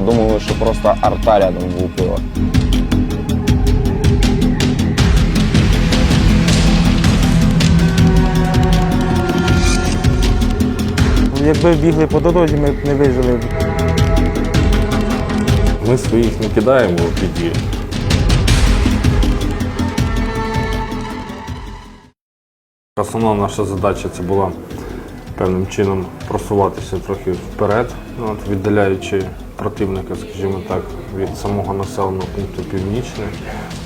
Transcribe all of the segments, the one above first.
подумали, що просто арта рядом влупила. Якби бігли по дорозі, ми б не вижили. Ми своїх не кидаємо в біді. Основна наша задача це була певним чином просуватися трохи вперед, ну, от, віддаляючи противника, скажімо так, від самого населеного пункту північне,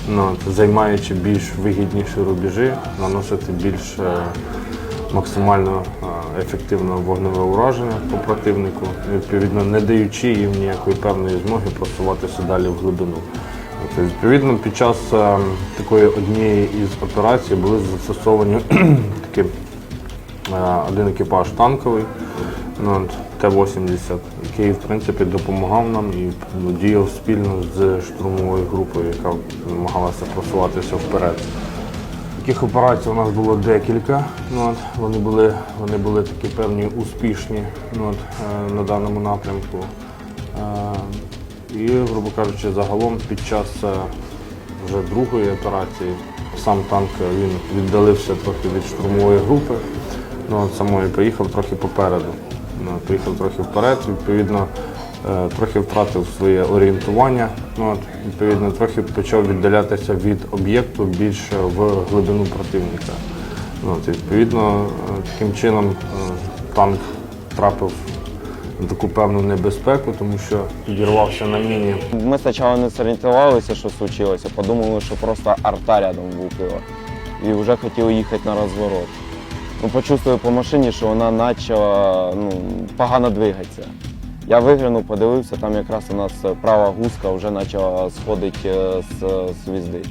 ну, от, займаючи більш вигідніші рубежі, наносити більш е, максимально е, ефективне вогневе ураження по противнику, відповідно не даючи їм ніякої певної змоги просуватися далі в глибину. От, Відповідно, під час е, такої однієї із операцій були застосовані такі один екіпаж танковий ну, Т-80, який в принципі допомагав нам і ну, діяв спільно з штурмовою групою, яка намагалася просуватися вперед. Таких операцій у нас було декілька. Ну, от, вони, були, вони були такі певні успішні от, е, на даному напрямку. Е, і, грубо кажучи, загалом під час е, вже другої операції сам танк е, він віддалився трохи від штурмової групи. Ну, от самої поїхав трохи попереду. Ну, поїхав трохи вперед, відповідно, е, трохи втратив своє орієнтування. Ну, от, відповідно, трохи почав віддалятися від об'єкту більше в глибину противника. Ну, от, відповідно, е, таким чином е, танк трапив на таку певну небезпеку, тому що підірвався на міні. Ми спочатку не зорієнтувалися, що случилося, подумали, що просто арта рядом влупила. І вже хотіли їхати на розворот. Ну, почувствували по машині, що вона почала ну, погано двигатися. Я виглянув, подивився, там якраз у нас права гуска вже почала сходити е, з звізди.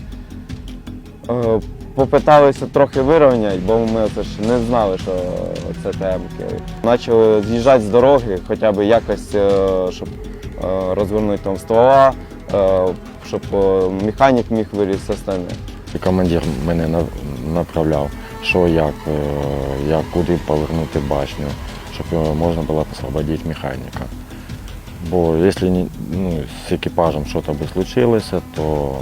Е, Попиталися трохи вирівняти, бо ми це ж не знали, що це темки. Почали з'їжджати з дороги, хоча б якось, е, щоб розвернути там ствола, щоб механік міг вирізати остальне. І Командир мене направляв, що як, е, як куди повернути башню, щоб е, можна було освободити механіка. Бо якщо ну, з екіпажем щось би случилося, то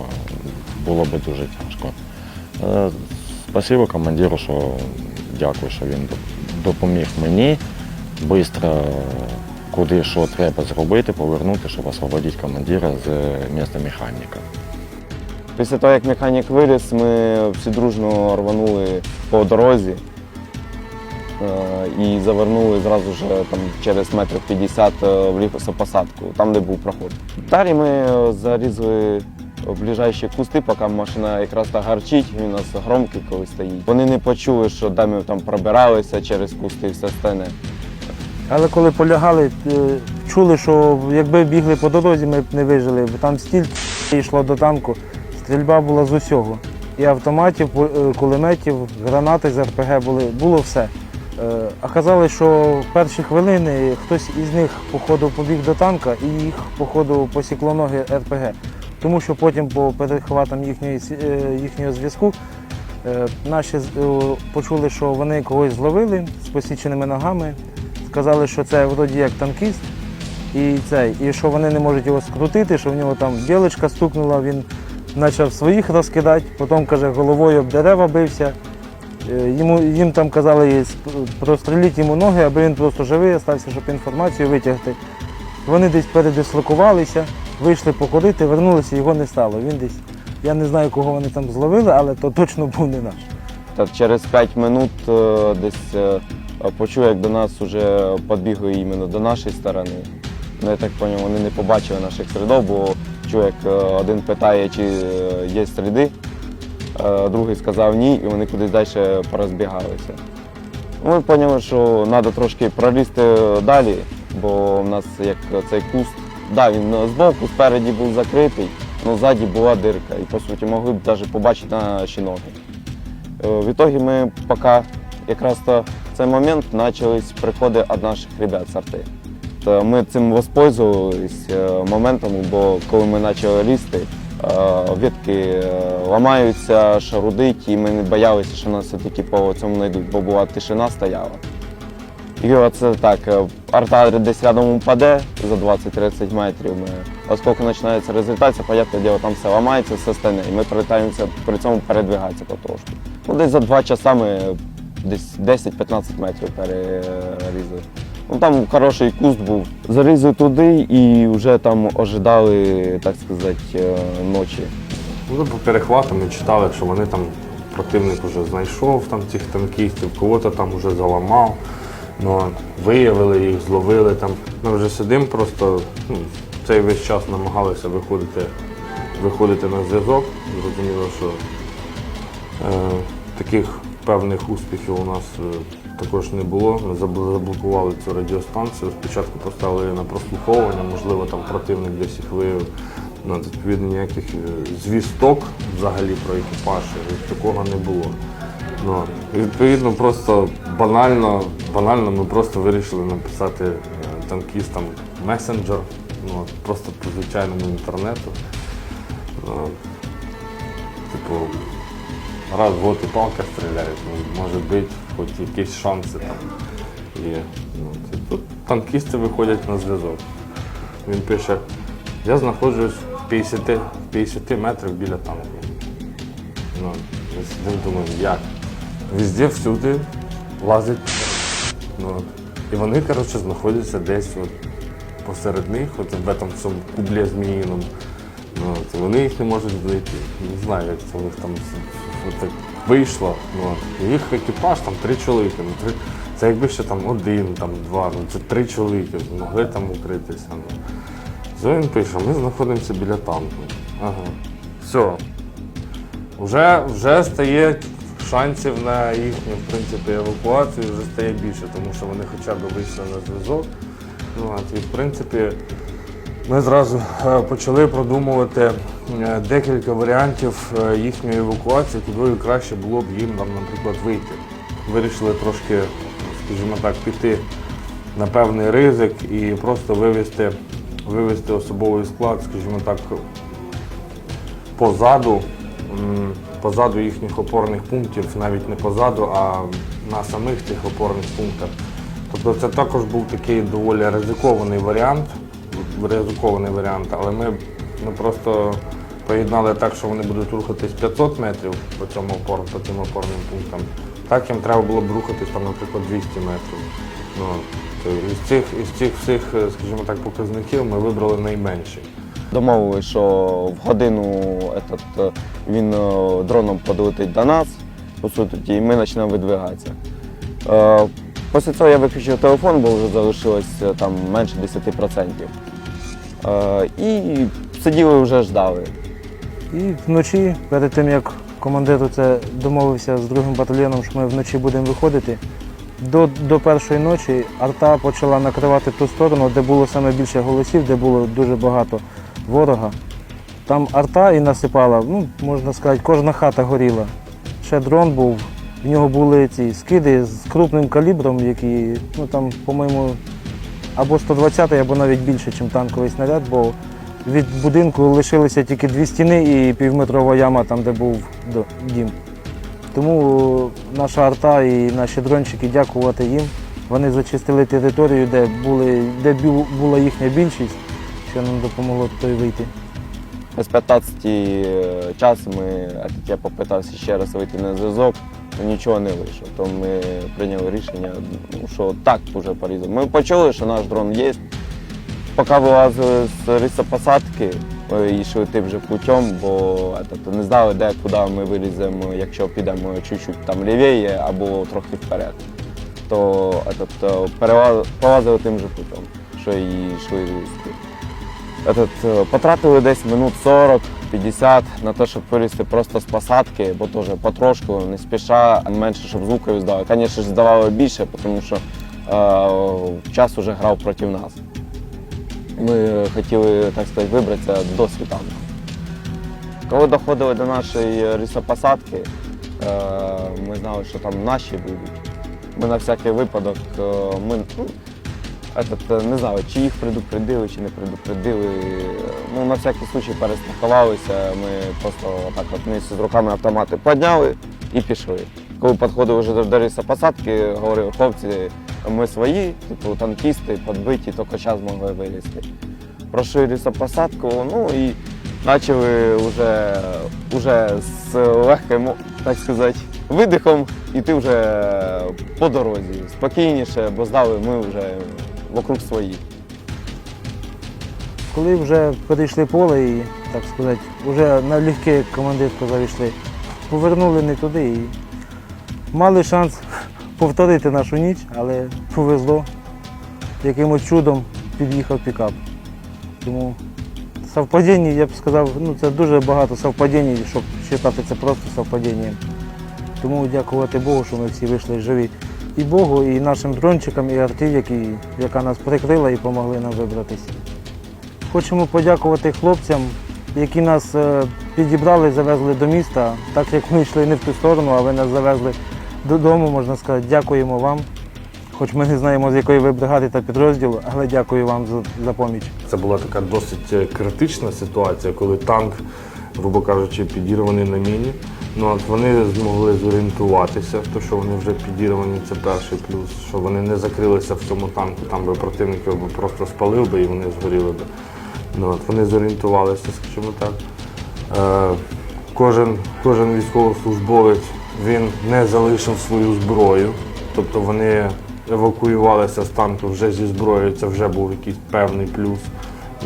було б дуже тяжко. Е, Спасибо командиру, що дякую, що він допоміг мені швидко, куди що треба зробити, повернути, щоб освободити командира з міста механіка. Після того, як механік виріс, ми всі дружно рванули по дорозі е, і завернули зразу ж там через метрів 50 в лісопосадку, там, де був проход. Далі ми е, зарізали ближайші кусти, поки машина якраз так гарчить, він у нас громкий коли стоїть. Вони не почули, що де ми там пробиралися через кусти і все стане. Але коли полягали, е, чули, що якби бігли по дорозі, ми б не вижили. Бо там стільки йшло до танку, стрільба була з усього. І автоматів, е, кулеметів, гранати з РПГ були, було все. Е, Оказалось, що в перші хвилини хтось із них, походу, побіг до танка і їх, походу, посікло ноги РПГ. Тому що потім по перехватам їхньої, е, їхнього зв'язку наші почули, що вони когось зловили з посіченими ногами. Сказали, що це вроді як танкіст, і цей, і що вони не можуть його скрутити, що в нього там білочка стукнула, він почав своїх розкидати, потім каже, головою об дерева бився. Е, Йому, їм там казали простріліть йому ноги, аби він просто живий залишився, щоб інформацію витягти. Вони десь передислокувалися, вийшли походити, вернулися, його не стало. Він десь, я не знаю, кого вони там зловили, але то точно був не наш. Так через 5 минут е, десь е, почув, як до нас вже підбігли іменно до нашої сторони. Ну, я так зрозумів, вони не побачили наших слідів, бо як е, один питає, чи е, є сліди, е, другий сказав ні, і вони кудись далі порозбігалися. Ми зрозуміли, що треба трошки пролізти далі, бо в нас як цей куст, да, він збоку, спереді був закритий, але ззаді була дирка. І по суті могли б навіть побачити наші ноги. В итоге ми поки якраз в цей момент почались приходи від наших ребят з арти. То ми цим воспользувались е, моментом, бо коли ми почали лізти, е, ветки е, ламаються, шарудить, і ми не боялися, що нас все-таки по цьому знайдуть, бо була тишина стояла. І оце так, е, арта десь рядом упаде за 20-30 метрів. Оскільки починається результація, понятне діло, там все ламається, все стане. І ми перетаємося при цьому передвигатися потрошку. Ну, десь за два часа ми десь 10-15 метрів перерізали. Ну, там хороший куст був. Зарізали туди і вже там ожидали, так сказати, е, ночі. Ну, по перехватам ми читали, що вони там противник вже знайшов там цих танкістів, кого-то там вже заламав. Ну, виявили їх, зловили там. Ми вже сидимо просто ну, цей весь час намагалися виходити, виходити на зв'язок. Зрозуміло, що е, таких певних успіхів у нас е, також не було. Ми заблокували цю радіостанцію. Спочатку поставили її на прослуховування, можливо, там противник десь їх виявив. Ну, відповідно, ніяких е, звісток взагалі про екіпаж такого не було. Ну, відповідно, просто банально, банально ми просто вирішили написати е, танкістам месенджер, ну, просто по звичайному інтернету. Ну, типу, раз в год і палка стріляють, ну, може бути хоч якісь шанси там. І, ну, тут танкісти виходять на зв'язок. Він пише, я знаходжусь в 50, 50 метрах біля танку. Ну, ми сидимо, як? Везде всюди лазить. Ну, і вони, коротше, знаходяться десь от посеред них, от в цьому кублі зміїному. Ну, вони їх не можуть знайти. Не знаю, як це у них там от так вийшло. Ну, от. Їх екіпаж там три чоловіки. Ну, три, це якби ще там один, там два, ну це три чоловіки могли там укритися. Ну. Він пише, ми знаходимося біля танку. Ага. Все. Вже, вже стає шансів на їхню в принципі, евакуацію, вже стає більше, тому що вони хоча б вийшли на зв'язок. Ну, і в принципі, ми зразу е, почали продумувати е, декілька варіантів е, їхньої евакуації, куди краще було б їм, наприклад, вийти. Вирішили трошки, скажімо так, піти на певний ризик і просто вивести, вивести особовий склад, скажімо так, позаду, позаду їхніх опорних пунктів, навіть не позаду, а на самих цих опорних пунктах. Тобто це також був такий доволі ризикований варіант, ризикований варіант, але ми, ми просто поєднали так, що вони будуть рухатись 500 метрів по цьому опор, по цим опорним пунктам. Так їм треба було б рухатись там, наприклад, 200 метрів. Ну, із цих, із цих всіх, е, скажімо так, показників ми вибрали найменший. Домовились, що в годину этот, е, він е, дроном подлетить до нас, по суті, і ми почнемо видвигатися. Після цього я виключив телефон, бо вже залишилось там менше 10%. Е, І сиділи вже ждали. І вночі, перед тим як командир це домовився з другим батальйоном, що ми вночі будемо виходити, до, до першої ночі арта почала накривати ту сторону, де було саме більше голосів, де було дуже багато ворога. Там арта і насипала, ну, можна сказати, кожна хата горіла. Ще дрон був, в нього були ці скиди з крупним калібром, які, ну там, по-моєму, або 120, або навіть більше, ніж танковий снаряд, бо від будинку лишилися тільки дві стіни і півметрова яма там, де був дім. Тому наша арта і наші дрончики, дякувати їм. Вони зачистили територію, де, були, де була їхня більшість, що нам допомогло туди вийти. З 15 часу ми, я попитався ще раз вийти на зв'язок, нічого не вийшло. То ми прийняли рішення, ну, що так вже порізали. Ми почули, що наш дрон є. Поки вилазили з рисопосадки, е, йшли тим же путем, бо этот, не знали, де, куди ми виліземо, якщо підемо чуть-чуть там лівіє або трохи вперед. То этот, е, перелаз- полазили тим же путем, що і йшли різки. Этот, е, потратили десь минут 40-50 на те, щоб вилізти просто з посадки, бо теж потрошку, не спіша, менше, щоб звукові здавали. Звісно ж, здавали більше, тому що е, час вже грав проти нас. Ми хотіли, так сказати, вибратися до світанку. Коли доходили до нашої лісопосадки, е, ми знали, що там наші будуть. Ми на всякий випадок е, ми, ну, е, не знали, чи їх предупредили, чи не предупредили. Ну, на всякий случай перестрахувалися. Ми просто так от вниз з руками автомати підняли і пішли. Коли підходили вже до лісопосадки, говорили, хлопці, ми свої, типу танкісти, підбиті, тільки час могли вилізти. Пройшли лісопосадку, ну і почали вже, вже з легким, так сказати, видихом іти вже по дорозі. Спокійніше, бо здали ми вже вокруг своїх. Коли вже перейшли поле і, так сказати, вже на легке, як командир сказав, йшли, повернули не туди і мали шанс повторити нашу ніч, але повезло. Якимось чудом під'їхав пікап. Тому совпадіння, я б сказав, ну це дуже багато совпадінь, щоб вважати це просто совпадінням. Тому дякувати Богу, що ми всі вийшли живі. І Богу, і нашим дрончикам, і арті, які, яка нас прикрила і допомогли нам вибратися. Хочемо подякувати хлопцям, які нас е, підібрали, завезли до міста, так як ми йшли не в ту сторону, а ви нас завезли додому, можна сказати. Дякуємо вам. Хоч ми не знаємо, з якої ви бригади та підрозділу, але дякую вам за, за поміч. Це була така досить е, критична ситуація, коли танк, грубо кажучи, підірваний на міні. Ну от вони змогли зорієнтуватися, те, що вони вже підірвані, це перший плюс, що вони не закрилися в цьому танку, там би противник його просто спалив би і вони згоріли би. Ну, от, вони зорієнтувалися, скажімо так. Е, кожен, кожен військовослужбовець він не залишив свою зброю, тобто вони евакуювалися з танку вже зі зброєю, це вже був якийсь певний плюс.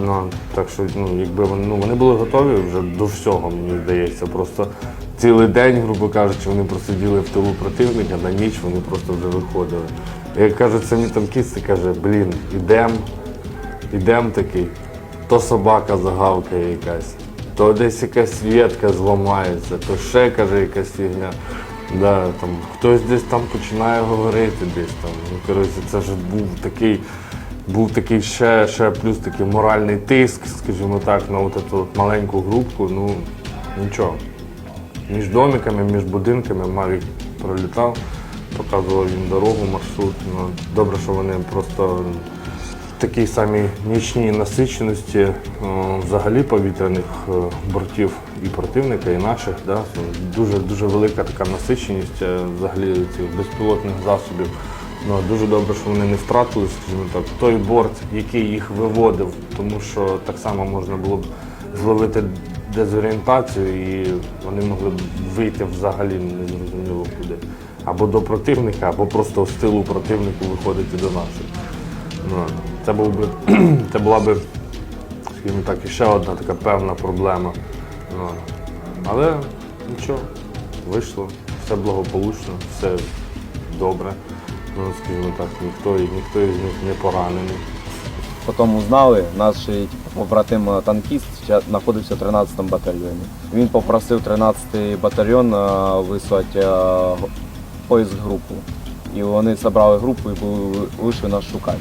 Ну, так що ну, якби вони, ну, вони були готові вже до всього, мені здається. Просто цілий день, грубо кажучи, вони просиділи в тилу противника, на ніч вони просто вже виходили. Як кажуть самі танкісти, каже, блін, ідем, ідем такий, то собака загавкає якась, то десь якась ветка зламається, то ще каже якась фігня. Да, там, хтось десь там починає говорити десь там. Ну, коротше, це ж був такий, був такий ще, ще плюс такий моральний тиск, скажімо так, на от от маленьку групку. Ну нічого. Між домиками, між будинками Мавік пролітав, показував їм дорогу, маршрут. Ну, добре, що вони просто в такій самій нічній насиченості взагалі повітряних е, бортів і противника, і наших. Да? Дуже, дуже велика така насиченість е, взагалі цих безпілотних засобів. Ну, дуже добре, що вони не втратили, скажімо так, той борт, який їх виводив, тому що так само можна було б зловити дезорієнтацію і вони могли б вийти взагалі незрозуміло куди. Або до противника, або просто в стилу противнику виходити до наших. Ну, це, був би, це була би, скажімо так, ще одна така певна проблема. Ну, але нічого, вийшло, все благополучно, все добре. Ну, скажімо так, ніхто, ніхто із них не поранений. Потім узнали, наш типу, побратим е, танкіст знаходився в 13-му батальйоні. Він попросив 13-й батальйон е, вислати е, поїзд групу. І вони зібрали групу і вийшли нас шукати.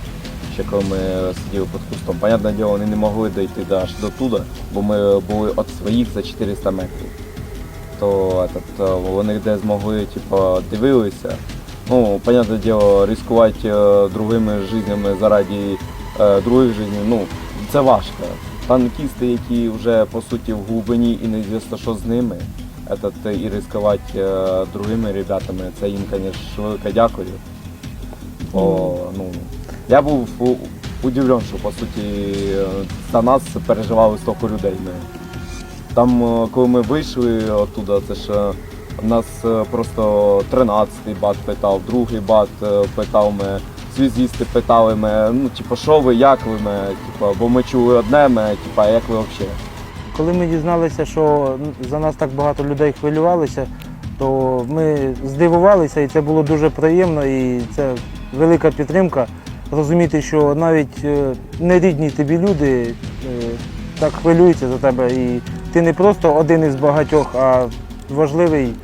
Ще коли ми сиділи під кустом. Понятне діло, вони не могли дійти аж до туди, бо ми були від своїх за 400 метрів. То е, вони де змогли, типу, дивилися. Ну, понятне діло, ризикувати другими життями заради других життів, ну, це важко. Танкісти, які вже по суті в глибині і неізвісно, що з ними, этот, і ризикувати е, другими ребятами, це їм, звісно, велике дякую. Бо, ну, я був удивлен, що по суті за нас переживали стільки людей. Ми. Там, е, коли ми вийшли оттуда, це ж нас е, просто 13-й бат питав, другий бат питав мене, связісти питали мене, ну, типу, що ви, як ви мене, типу, бо ми чули одне мене, типу, як ви взагалі? Коли ми дізналися, що за нас так багато людей хвилювалися, то ми здивувалися, і це було дуже приємно, і це велика підтримка. Розуміти, що навіть е, нерідні тобі люди е, так хвилюються за тебе, і ти не просто один із багатьох, а важливий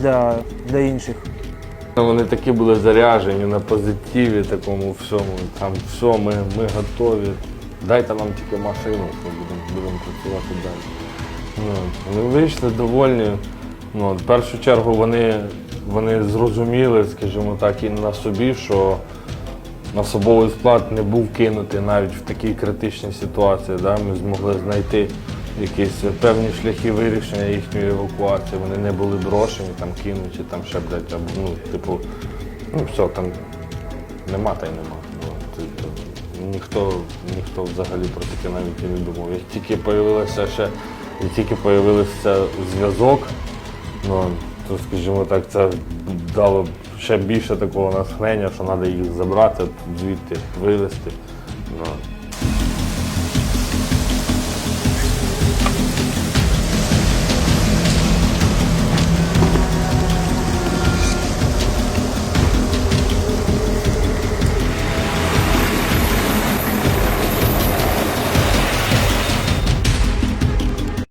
для, для інших. Вони такі були заряжені на позитиві, такому всьому. Там все, ми, ми готові. Дайте нам тільки машину, ми будемо, будемо працювати далі. Ну, вони вийшли довольні. Ну, в першу чергу вони, вони зрозуміли, скажімо так, і на собі, що особовий склад не був кинутий навіть в такій критичній ситуації. Да? Ми змогли знайти якісь певні шляхи вирішення їхньої евакуації. Вони не були брошені, там кинуті, там ще блядь, або ну, типу, ну все там. нема та й нема. Ну, ніхто, ніхто взагалі про таке навіть і не думав. Як тільки появилося ще, як тільки появився зв'язок, ну, то, скажімо так, це дало ще більше такого натхнення, що треба їх забрати, звідти вивезти. Ну,